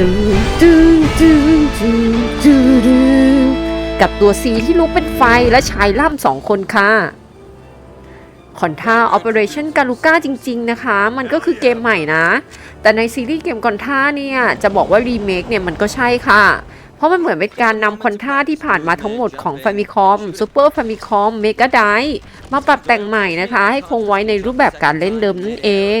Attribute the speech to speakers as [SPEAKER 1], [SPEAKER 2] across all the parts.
[SPEAKER 1] ตึงตึงตึงตึงตึงกับตัวซีที่ลุกเป็นไฟและชายล่ำสองคนค่ะคอนท่า Operation กาลูก้าจริง ๆ นะคะ มันก็คือเกมใหม่นะ แต่ในซีรีส์เกมคอนท่าเนี่ย จะบอกว่ารีเมคเนี่ยมันก็ใช่ค่ะ เพราะมันเหมือนเป็นการนำคอนท่าที่ผ่านมาทั้งหมดของ f a m i c o m Super Famicom Mega d i มาปรับแต่งใหม่นะคะ ให้คงไว้ในรูปแบบการเล่นเดิมนั่นเอง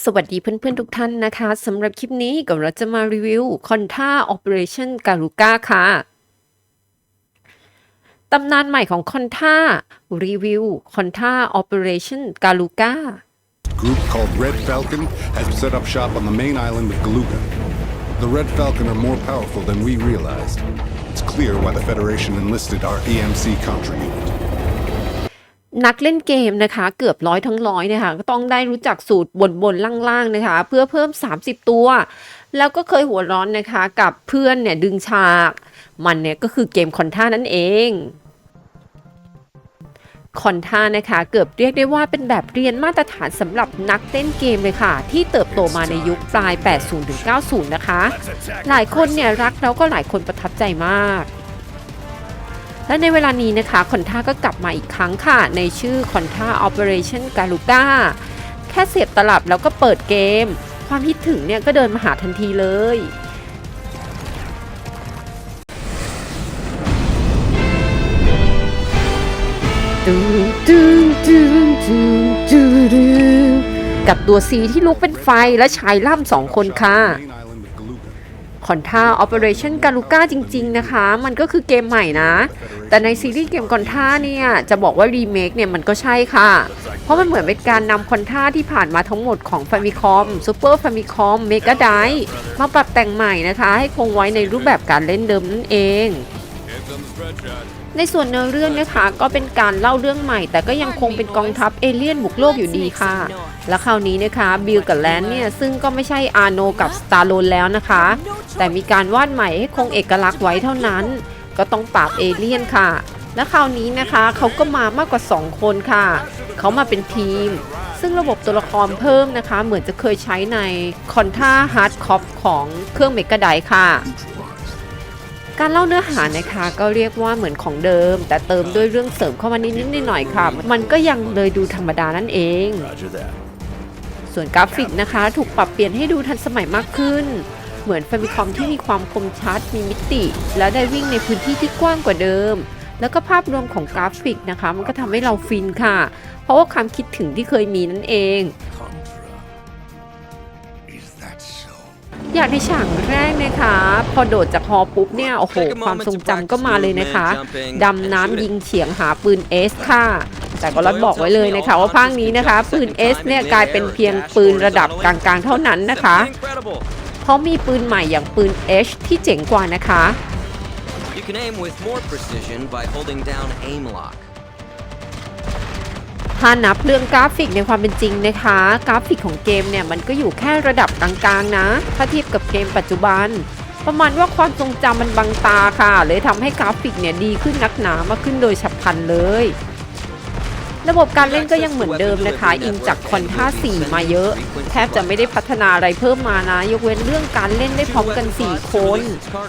[SPEAKER 1] สวัสดีเพื่อนๆทุกท่านนะคะสำหรับคลิปนี้ก็เราจะมารีวิวคอนท่า Operation Garuga ค่ะตำนานใหม่ของคอนท่ารีวิวคอนท่า Operation Garuga
[SPEAKER 2] group called Red Falcon has set up shop on the main island of Galuga. The Red Falcon are more powerful than we realized. It's clear why the Federation enlisted our EMC Contra unit.
[SPEAKER 1] นักเล่นเกมนะคะ เกือบร้อยทั้งร้อยนะคะก็ต้องได้รู้จักสูตรบนบนล่างๆนะคะ เพื่อเพิ่ม 30 ตัว แล้วก็เคยหัวร้อนนะคะ กับเพื่อนเนี่ยดึงฉาก มันเนี่ยก็คือเกมคอนท่านั่นเองคอนท่านะคะเกือบเรียกได้ว่าเป็นแบบเรียนมาตรฐานสำหรับนักเต้นเกมเลยค่ะ ที่เติบโตมาในยุคปลาย 80-90 นะคะ หลายคนเนี่ยรักแล้วก็หลายคนประทับใจมาก และในเวลานี้นะคะคอนท่าก็กลับมาอีกครั้งค่ะ ในชื่อคอนท่า Operation Galuga แค่เสียบตลับแล้วก็เปิดเกม ความคิดถึงเนี่ยก็เดินมาหาทันทีเลยกับตัวซีที่ลุกเป็นไฟและชายล่ำสองคนค่ะ คอนท่า Operation กาลูก้าจริง ๆ นะคะ มันก็คือเกมใหม่นะ แต่ในซีรีส์เกมคอนท่าเนี่ย จะบอกว่ารีเมคเนี่ยมันก็ใช่ค่ะ เพราะมันเหมือนเป็นการนำคอนท่าที่ผ่านมาทั้งหมดของ Famicom Super Famicom Mega d i มาปรับแต่งใหม่นะคะ ให้คงไว้ในรูปแบบการเล่นเดิมนั่นเองในส่วนเนื้อเรื่องนะคะก็เป็นการเล่าเรื่องใหม่ แต่ก็ยังคงเป็นกองทัพเอเลี่ยนบุกโลกอยู่ดีค่ะ และคราวนี้นะคะบิลกับแลนเนี่ยซึ่งก็ไม่ใช่อาโนกับสตาร์โลนแล้วนะคะ แต่มีการวาดใหม่ให้คงเอกลักษณ์ไว้เท่านั้น ก็ต้องปราบเอเลี่ยนค่ะ และคราวนี้นะคะเขาก็มามากกว่า 2 คนค่ะ เขามาเป็นทีม ซึ่งระบบตัวละครเพิ่มนะคะ เหมือนจะเคยใช้ในคอนท่าฮาร์ดคอปของเครื่องเมกะไดค่ะการเล่าเนื้อหานะคะก็เรียกว่าเหมือนของเดิม แต่เติมด้วยเรื่องเสริมเข้ามานิดๆหน่อยๆค่ะ มันก็ยังเลยดูธรรมดานั่นเอง ส่วนกราฟิกนะคะ ถูกปรับเปลี่ยนให้ดูทันสมัยมากขึ้น เหมือน f a m i c o m ที่มีความคมชัด มีมิติ และได้วิ่งในพื้นที่ที่กว้างกว่าเดิม แล้วก็ภาพรวมของกราฟิกนะคะ มันก็ทำให้เราฟินค่ะ เพราะว่าความคิดถึงที่เคยมีนั่นเอง
[SPEAKER 2] Is that so?
[SPEAKER 1] อยากในฉากแรกนะคะ พอโดดจากฮอปุ๊บเนี่ย โอ้โห ความทรงจำก็มาเลยนะคะดำน้ำยิงเฉียงหาปืนเอสค่ะแต่ก็รัดบอกไว้เลยนะคะว่าภาคนี้นะคะ ปืนเอสเนี่ยกลายเป็นเพียงปืนระดับกลางๆเท่านั้นนะคะ
[SPEAKER 3] Simply incredible.
[SPEAKER 1] เพราะมีปืนใหม่อย่างปืน H ที่เจ๋งกว่านะคะ
[SPEAKER 3] You can aim with more precision by holding down aim lock.
[SPEAKER 1] ถ้านับเรื่องกราฟิกในความเป็นจริงนะคะ กราฟิกของเกมเนี่ยมันก็อยู่แค่ระดับกลางๆนะ ถ้าเทียบกับเกมปัจจุบัน ประมาณว่าความทรงจำมันบังตาค่ะ เลยทำให้กราฟิกเนี่ยดีขึ้นนักหนามากขึ้นโดยฉับพลันเลย ระบบการเล่นก็ยังเหมือนเดิมนะคะ อิงจากคอนท่า4 มาเยอะ แทบจะไม่ได้พัฒนาอะไรเพิ่มมานะ ยกเว้นเรื่องการเล่นได้พร้อมกัน 4 คน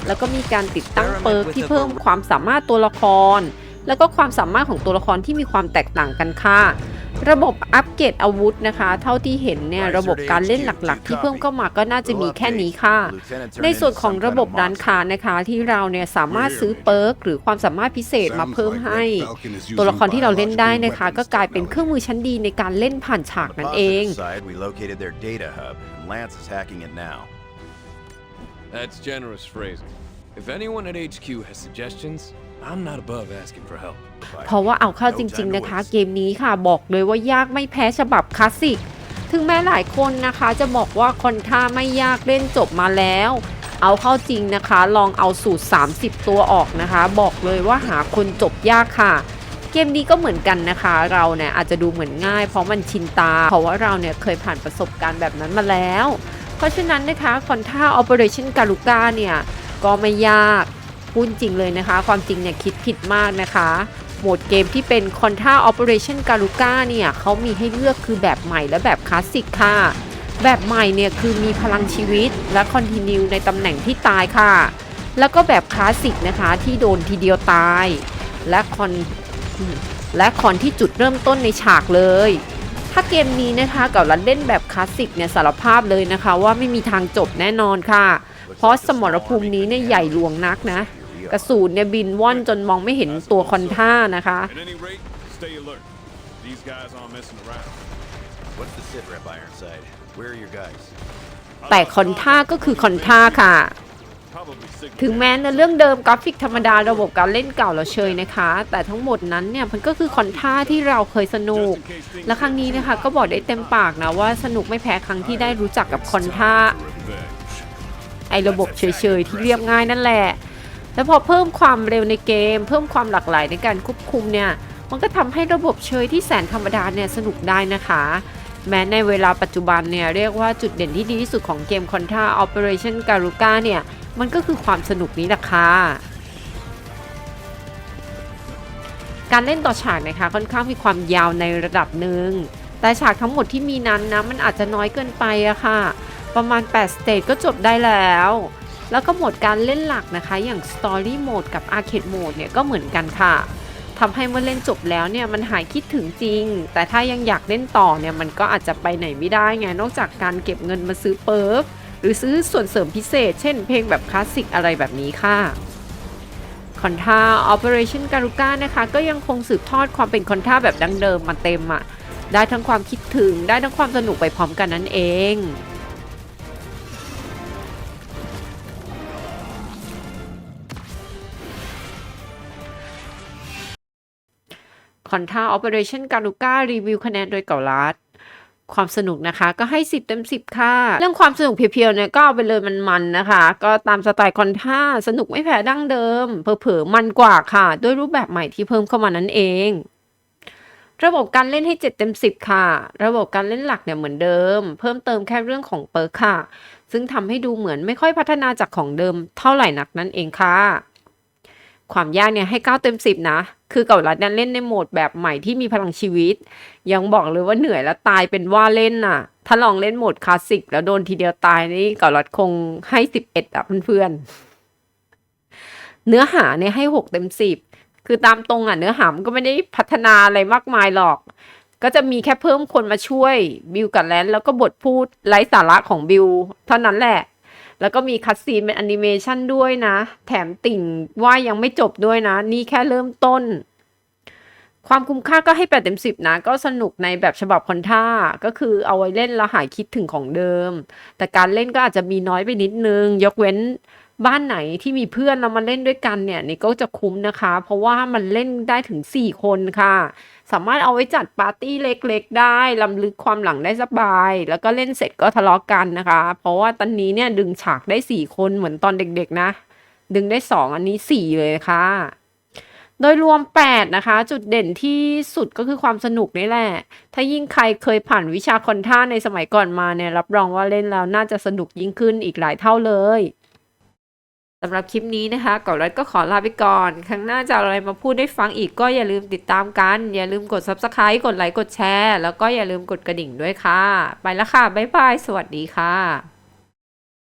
[SPEAKER 1] แล้วก็มีการติดตั้งเปิร์กที่เพิ่มความสามารถตัวละคร แล้วก็ความสามารถของตัวละครที่มีความแตกต่างกันค่ะ ระบบอัปเกรดอาวุธนะคะ เท่าที่เห็นเนี่ยระบบการเล่นหลักๆ ที่เพิ่มเข้ามาก็น่าจะมีแค่นี้ค่ะ ในส่วนของระบบร้านค้านะคะที่เราเนี่ยสามารถซื้อเปิร์กหรือความสามารถพิเศษมาเพิ่มให้ ตัวละครที่เราเล่นได้นะคะ ก็กลายเป็นเครื่องมือชั้นดีในการเล่นผ่านฉากนั่นเอง
[SPEAKER 4] Side, we located their data hub, and Lance is hacking it now.
[SPEAKER 5] That's generous phrasing. If anyone at HQ has suggestions, I'm not above asking for help.
[SPEAKER 1] เพราะว่าเอาเข้าจริง ๆ นะคะ เกมนี้ค่ะบอกเลยว่ายากไม่แพ้ฉบับคลาสสิก ถึงแม้หลายคนนะคะจะบอกว่าคอนท่าไม่ยากเล่นจบมาแล้ว เอาเข้าจริงนะคะ ลองเอาสูตร 30 ตัวออกนะคะ บอกเลยว่าหาคนจบยากค่ะ เกมนี้ก็เหมือนกันนะคะ เราเนี่ยอาจจะดูเหมือนง่าย เพราะมันชินตา เพราะว่าเราเนี่ยเคยผ่านประสบการณ์แบบนั้นมาแล้ว เพราะฉะนั้นนะคะคอนท่า Operation g a l u g a เนี่ยก็ไม่ยาก พูดจริงเลยนะคะ ความจริงเนี่ยคิดผิดมากนะคะโหมดเกมที่เป็น Contra Operation g a l u g a เนี่ยเขามีให้เลือกคือแบบใหม่และแบบคลาสสิกค่ะ แบบใหม่เนี่ยคือมีพลังชีวิตและคอนติเนียในตำแหน่งที่ตายค่ะ แล้วก็แบบคลาสสิกนะคะที่โดนทีเดียวตาย และคอนและคอนที่จุดเริ่มต้นในฉากเลย ถ้าเกมนี้นะคะกับรันเล่นแบบคลาสสิกเนี่ยสารภาพเลยนะคะ ว่าไม่มีทางจบแน่นอนค่ะ เพราะสมรภูมินี้เนี่ยใหญ่หลวงนักนะ กระสุนเนี่ยบินว่อนจนมองไม่เห็นตัวคอนท่านะคะ
[SPEAKER 5] At any rate, stay alert. These guys aren't messing around.
[SPEAKER 4] What's the sit rep, Ironside? Where are your guys?
[SPEAKER 1] แต่คอนท่าก็คือคอนท่าค่ะ
[SPEAKER 5] Probably sick.
[SPEAKER 1] ถึงแม้ในเรื่องเดิมกราฟิกธรรมดาระบบการเล่นเก่าเราเชยนะคะ แต่ทั้งหมดนั้นเนี่ยมันก็คือคอนท่าที่เราเคยสนุก และครั้งนี้นะคะก็บอกได้เต็มปากนะว่าสนุกไม่แพ้ครั้งที่ได้รู้จักกับคอนท่า
[SPEAKER 5] Revenge.
[SPEAKER 1] ไอ้ระบบเฉยๆที่เรียบง่ายนั่นแหละ แล้วพอเพิ่มความเร็วในเกม เพิ่มความหลากหลายในการควบคุมเนี่ย มันก็ทำให้ระบบเชยที่แสนธรรมดาเนี่ยสนุกได้นะคะ แม้ในเวลาปัจจุบันเนี่ยเรียกว่าจุดเด่นที่ดีที่สุดของเกม Contra Operation Garuga เนี่ย มันก็คือความสนุกนี้แหละค่ะการเล่นต่อฉากนะคะค่อนข้างมีความยาวในระดับหนึ่ง แต่ฉากทั้งหมดที่มีนั้นนะมันอาจจะน้อยเกินไปอะค่ะ ประมาณ 8 สเตจก็จบได้แล้ว แล้วก็โหมดการเล่นหลักนะคะ อย่าง Story Mode กับ Arcade Mode เนี่ยก็เหมือนกันค่ะทำให้เมื่อเล่นจบแล้วเนี่ยมันหายคิดถึงจริง แต่ถ้ายังอยากเล่นต่อเนี่ยมันก็อาจจะไปไหนไม่ได้ไง นอกจากการเก็บเงินมาซื้อเปิร์ฟหรือซื้อส่วนเสริมพิเศษ เช่นเพลงแบบคลาสสิกอะไรแบบนี้ค่ะคอนท่า Operation Garuga นะคะ ก็ยังคงสืบทอดความเป็นคอนท่าแบบดั้งเดิมมาเต็มอะ ได้ทั้งความคิดถึงได้ทั้งความสนุกไปพร้อมกันนั่นเอง คอนท่า Operation Garuga รีวิวคะแนนโดยเก่าลัดความสนุกนะคะ ก็ให้ 10 เต็ม 10 ค่ะ เรื่องความสนุกเพียวๆเนี่ยก็เอาไปเลยมันๆนะคะ ก็ตามสไตล์คอนท่าสนุกไม่แพ้ดั้งเดิม เผลอๆมันกว่าค่ะ ด้วยรูปแบบใหม่ที่เพิ่มเข้ามานั่นเอง ระบบการเล่นให้ 7 เต็ม 10 ค่ะ ระบบการเล่นหลักเนี่ยเหมือนเดิม เพิ่มเติมแค่เรื่องของเปิร์ค่ะ ซึ่งทำให้ดูเหมือนไม่ค่อยพัฒนาจากของเดิมเท่าไหร่นักนั่นเองค่ะ ความยากเนี่ยให้ 9 เต็ม 10 นะ คือเก่ารัดนั้นเล่นในโหมดแบบใหม่ที่มีพลังชีวิต ยังบอกเลยว่าเหนื่อยแล้วตายเป็นว่าเล่นน่ะ ถ้าลองเล่นโหมดคลาสสิกแล้วโดนทีเดียวตายนี่เก่ารัดคงให้ 11อะเพื่อนๆเนื้อหาเนี่ยให้ 6 เต็ม 10 คือตามตรงอะเนื้อหามันก็ไม่ได้พัฒนาอะไรมากมายหรอก ก็จะมีแค่เพิ่มคนมาช่วยบิวกับแลนแล้วก็บทพูดไร้สาระของบิวเท่านั้นแหละ แล้วก็มีคัดซีนเป็นแอนิเมชันด้วยนะ แถมติ่งว่ายังไม่จบด้วยนะ นี่แค่เริ่มต้น ความคุ้มค่าก็ให้8เต็ม10นะ ก็สนุกในแบบฉบับคอนท่า ก็คือเอาไว้เล่นแล้วหายคิดถึงของเดิม แต่การเล่นก็อาจจะมีน้อยไปนิดนึง ยกเว้น บ้านไหนที่มีเพื่อนเรามาเล่นด้วยกันเนี่ยนี่ก็จะคุ้มนะคะ เพราะว่ามันเล่นได้ถึง 4 คนค่ะ สามารถเอาไว้จัดปาร์ตี้เล็กๆ ได้ลำลึกความหลังได้สบาย แล้วก็เล่นเสร็จก็ทะเลาะกันนะคะ เพราะว่าตอนนี้เนี่ยดึงฉากได้ 4 คนเหมือนตอนเด็กๆนะ ดึงได้ 2 อันนี้ 4 เลยค่ะโดยรวม 8 นะคะ จุดเด่นที่สุดก็คือความสนุกนี่แหละ ถ้ายิ่งใครเคยผ่านวิชาคอนท่าในสมัยก่อนมาเนี่ย รับรองว่าเล่นแล้วน่าจะสนุกยิ่งขึ้นอีกหลายเท่าเลย สำหรับคลิปนี้นะคะก่อนรัดก็ขอลาไปก่อน ครั้งหน้าจะอาอะไรมาพูดได้ฟังอีกก็อย่าลืมติดตามกัน อย่าลืมกด Subscribe กดไลค์กดแชร์ แล้วก็อย่าลืมกดกระดิ่งด้วยค่ะ ไปแล้วค่ะ บ๊ายบาย สวัสดีค่ะ